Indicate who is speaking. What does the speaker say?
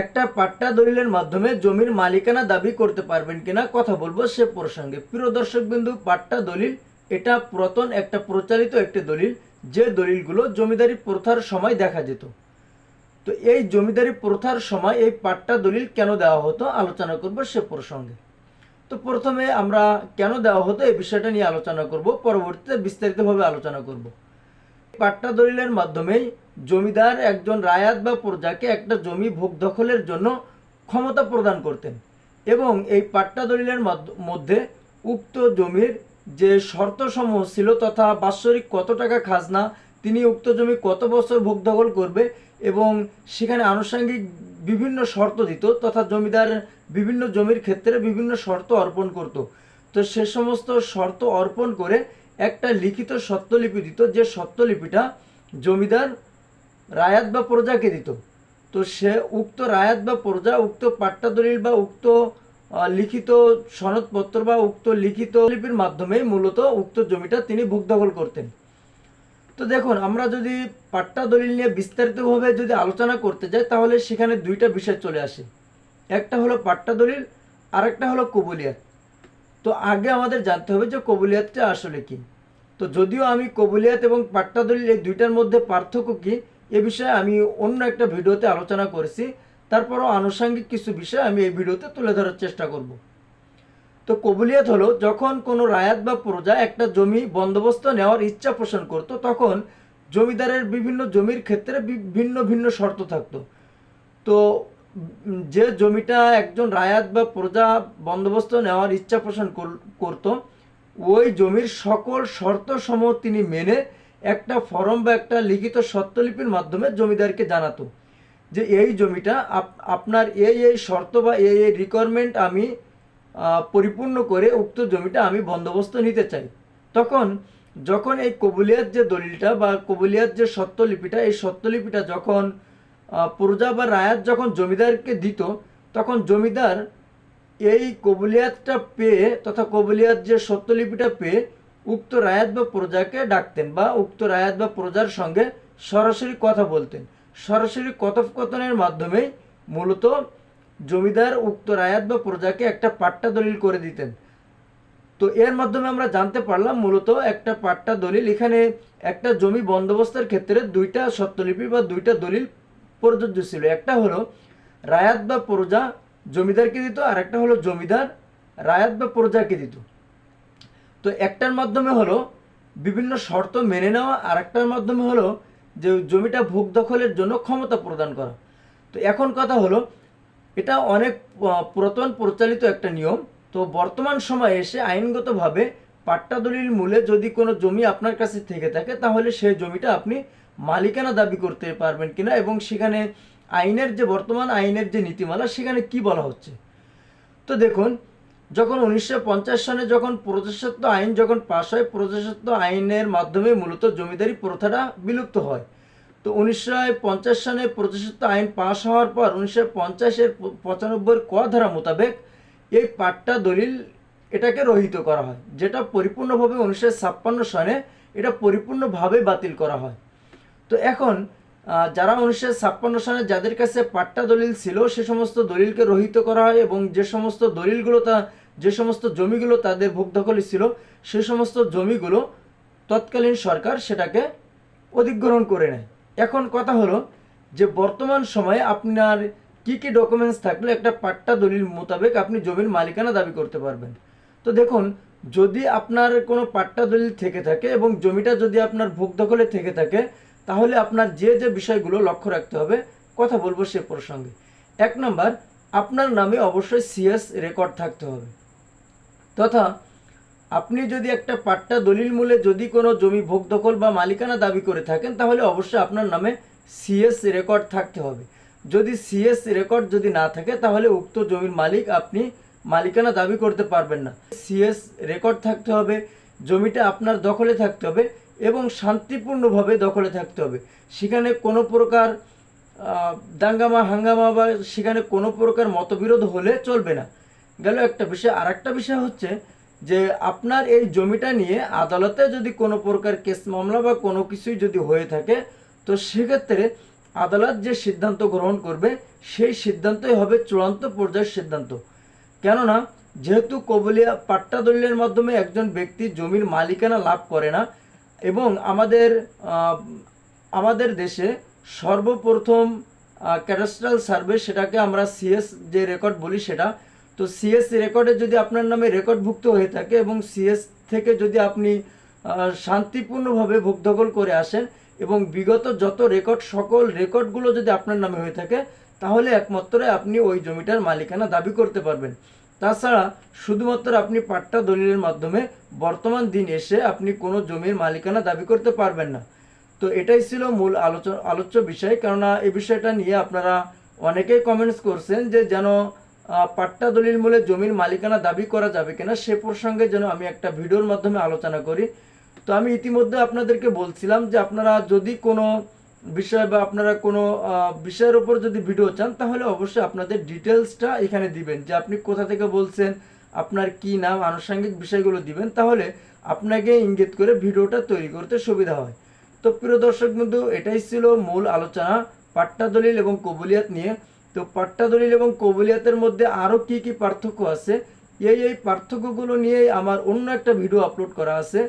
Speaker 1: একটা পাট্টা দলিলের মাধ্যমে জমির মালিকানা দাবি করতে পারবেন কিনা কথা বলব সে প্রসঙ্গে। প্রিয় দর্শক বিন্দু পাট্টা দলিল, এটা পুরাতন একটা প্রচারিত একটি দলিল, যে দলিলগুলো জমিদারি প্রথার সময় দেখা যেত। তো এই জমিদারি প্রথার সময় এই পাট্টা দলিল কেন দেওয়া হতো? আলোচনা করব সে প্রসঙ্গে। তো প্রথমে আমরা কেন দেওয়া হতো এই বিষয়টা নিয়ে আলোচনা করব, পরবর্তীতে বিস্তারিতভাবে আলোচনা করব। পাট্টা দলিলের মাধ্যমেই জমিদার একজন রায়াত বা প্রজাকে একটা জমি ভোগ দখলের জন্য ক্ষমতা প্রদান করতেন এবং এই পাট্টা দলিলের মাধ্য- উক্ত জমির যে শর্তসমূহ ছিল তথা বাৎসরিক কত টাকা খাজনা, তিনি উক্ত জমি কত বছর ভোগ দখল করবে এবং সেখানে আনুষঙ্গিক বিভিন্ন শর্ত দিত তথা জমিদার বিভিন্ন জমির ক্ষেত্রে বিভিন্ন শর্ত অর্পণ করত। তো সে সমস্ত শর্ত অর্পণ করে একটা লিখিত সত্যলিপি দিত যে সত্যলিপিটা জমিদার রায়াত বা প্রজাকে দিত? তো সে উক্ত রায়াত বা প্রজা, উক্ত পাট্টা দলিল বা উক্ত লিখিত সনদপত্র বা উক্ত লিখিত লিপির মাধ্যমে মূলত উক্ত জমিটা তিনি ভোগ দখল করতেন। তো দেখুন, আমরা যদি পাট্টা দলিল নিয়ে বিস্তারিতভাবে যদি আলোচনা করতে যাই, তাহলে সেখানে দুইটা বিষয় চলে আসে। একটা হলো পাট্টা দলিল আর একটা হলো কবুলিয়াত। তো আগে আমাদের জানতে হবে যে কবুলিয়াতটা আসলে কি। তো যদিও আমি কবুলিয়াত এবং পাট্টা দলিল এই দুইটার মধ্যে পার্থক্য কি এ বিষয়ে আমি অন্য একটা ভিডিওতে আলোচনা করেছি। তারপরও আনুষঙ্গিক কিছু বিষয় আমি এই ভিডিওতে তুলে ধরার চেষ্টা করব। তো কবুলিয়াত হলো, যখন কোনো রায়াত বা প্রজা একটা জমি বন্দোবস্ত নেওয়ার ইচ্ছা পোষণ করত, তখন জমিদারের বিভিন্ন জমির ক্ষেত্রে ভিন্ন ভিন্ন শর্ত থাকতো। তো যে জমিটা একজন রায়াত বা প্রজা বন্দোবস্ত নেওয়ার ইচ্ছা পোষণ কর- করত, ওই জমির সকল শর্ত সমূহ তিনি মেনে একটা ফর্ম বা একটা লিখিত সত্যলিপির মাধ্যমে জমিদারকে জানাতো যে এই জমিটা আপনার এই এই শর্ত বা এই এই রিকোয়ারমেন্ট আমি পরিপূর্ণ করে উক্ত জমিটা আমি বন্দোবস্ত নিতে চাই। তখন যখন এই কবুলিয়াত যে দলিলটা বা কবুলিয়াত যে সত্যলিপিটা, এই সত্যলিপিটা যখন প্রজা বা রায়াত যখন জমিদারকে দিত, তখন জমিদার এই কবুলিয়াতটা পেয়ে তথা কবুলিয়াত যে সত্যলিপিটা পেয়ে উক্ত রায়াত বা প্রজাকে ডাকতেন বা উক্ত রায়াত বা প্রজার সঙ্গে সরাসরি কথা বলতেন। সরাসরি কথোপকথনের মাধ্যমে মূলত জমিদার উক্ত রায়াত বা প্রজাকে একটা পাট্টা দলিল করে দিতেন। তো এর মাধ্যমে আমরা জানতে পারলাম মূলত একটা পাট্টা দলিল, এখানে একটা জমি বন্দোবস্তের ক্ষেত্রে দুইটা সত্যলিপি বা দুইটা দলিল প্রযোজ্য ছিল। একটা হলো রায়াত বা প্রজা জমিদারকে দিত আর একটা হলো জমিদার রায়াত বা প্রজাকে দিত। তো একটার মাধ্যমে হলো বিভিন্ন শর্ত মেনে নেওয়া, আর একটার মাধ্যমে হলো যে জমিটা ভোগ দখলের জন্য ক্ষমতা প্রদান করা। তো এখন কথা হলো, এটা অনেক পুরাতন প্রচলিত একটা নিয়ম। তো বর্তমান সময়ে এসে আইনগতভাবে পাট্টা দলিল মূলে যদি কোনো জমি আপনার কাছে থেকে থাকে, তাহলে সেই জমিটা আপনি মালিকানা দাবি করতে পারবেন কিনা এবং সেখানে আইনের যে বর্তমান আইনের যে নীতিমালা, সেখানে কি বলা হচ্ছে? তো দেখুন যখন উনিশশো পঞ্চাশ সনে যখন প্রজাস্বত্ব আইন যখন পাশ হয়, প্রজাস্বত্ব আইনের মাধ্যমে মূলত জমিদারি প্রথাটা বিলুপ্ত হয়। তো উনিশশো পঞ্চাশ সনে প্রজাস্বত্ব আইন পাশ হওয়ার পর উনিশশো পঞ্চাশের পঁচানব্বই ক ধারা মোতাবেক এই পাট্টা দলিল এটাকে রহিত করা হয়, যেটা পরিপূর্ণভাবে উনিশশো ছাপ্পান্ন সনে এটা পরিপূর্ণভাবে বাতিল করা হয়। তো এখন যারা উনিশশো ছাপ্পান্ন সালে যাদের কাছে পাট্টা দলিল ছিল, সে সমস্ত দলিলকে রহিত করা হয় এবং যে সমস্ত দলিলগুলো তা যে সমস্ত জমিগুলো তাদের ভোগ দখলে ছিল, সে সমস্ত জমিগুলো তৎকালীন সরকার সেটাকে অধিগ্রহণ করে নেয়। এখন কথা হলো যে বর্তমান সময়ে আপনার কি কি ডকুমেন্টস থাকলে একটা পাট্টা দলিল মোতাবেক আপনি জমির মালিকানা দাবি করতে পারবেন। তো দেখুন, যদি আপনার কোনো পাট্টা দলিল থেকে থাকে এবং জমিটা যদি আপনার ভোগ দখলে থেকে থাকে তাহলে আপনার যে যে বিষয়গুলো লক্ষ্য রাখতে হবে, কথা বলব সে প্রসঙ্গে। এক নম্বর, আপনার নামে অবশ্যই সিএস রেকর্ড থাকতে হবে। তথা, আপনি যদি একটা পাট্টা দলিল মূলে যদি কোনো জমি ভোগ দখল বা মালিকানা দাবি করে থাকেন, তাহলে অবশ্যই আপনার নামে সিএস রেকর্ড থাকতে হবে। যদি সিএস রেকর্ড যদি না থাকে, তাহলে উক্ত জমির মালিক আপনি মালিকানা দাবি করতে পারবেন না। সিএস রেকর্ড থাকতে হবে, জমিটা আপনার দখলে থাকতে হবে এবং শান্তিপূর্ণভাবে দখলে থাকতে হবে। সেখানে কোনো প্রকার দাঙ্গামা, হাঙ্গামা বা সেখানে কোনো প্রকার মতবিরোধ হলে চলবে না। গেল একটা বিষয় আর একটা বিষয় হচ্ছে যে আপনার এই জমিটা নিয়ে আদালতে যদি কোনো প্রকার কেস মামলা বা কোনো কিছুই যদি হয়ে থাকে, তো সেক্ষেত্রে আদালত যে সিদ্ধান্ত গ্রহণ করবে, সেই সিদ্ধান্তই হবে চূড়ান্ত পর্যায়ের সিদ্ধান্ত। কেননা, যেহেতু কবলিয়া পাট্টা দলিলের মাধ্যমে একজন ব্যক্তি জমির মালিকানা লাভ করে না এবং আমাদের আমাদের দেশে সর্বপ্রথম ক্যাডাস্ট্রাল সার্ভে সেটাকে আমরা সিএস যে রেকর্ড বলি সেটা, তো সিএস রেকর্ডে যদি আপনার নামে রেকর্ডভুক্ত হয়ে থাকে এবং সিএস থেকে যদি আপনি শান্তিপূর্ণভাবে ভোগ দখল করে আসেন এবং বিগত যত রেকর্ড সকল রেকর্ডগুলো যদি আপনার নামে হয়ে থাকে, তাহলে একমাত্র আপনি ওই জমিটার মালিকানা দাবি করতে পারবেন। তাছাড়া শুধুমাত্র আপনি পাট্টা দলিলের মাধ্যমে বর্তমান দিন এসে আপনি কোনো জমির মালিকানা দাবি করতে পারবেন না। তো এটাই ছিল মূল আলোচ, আলোচ্য বিষয়। কেননা এই বিষয়টা নিয়ে আপনারা অনেকেই কমেন্টস করছেন যে যেন পাট্টা দলিল মূলে জমির মালিকানা দাবি করা যাবে কিনা সে প্রসঙ্গে যেন আমি একটা ভিডিওর মাধ্যমে আলোচনা করি। তো আমি ইতিমধ্যে আপনাদেরকে বলছিলাম যে আপনারা যদি কোনো বিষয় বা আপনারা কোনো বিষয়ের উপর যদি ভিডিও চান, তাহলে অবশ্যই আপনাদের ডিটেলসটা এখানে দিবেন। যে আপনি কোথা থেকে বলছেন, আপনার কি নাম, আনুষঙ্গিক বিষয়গুলো দিবেন, তাহলে আপনাকে ইঙ্গিত করে ভিডিওটা তৈরি করতে সুবিধা হয়। তো প্রিয় দর্শক বন্ধু, এটাই ছিল মূল আলোচনা পাট্টা দলিল এবং কবুলিয়াত নিয়ে। তো পাট্টা দলিল এবং কবুলিয়াতের মধ্যে আরও কি কি পার্থক্য আছে? এই এই পার্থক্যগুলো নিয়েই আমার অন্য একটা ভিডিও আপলোড করা আছে।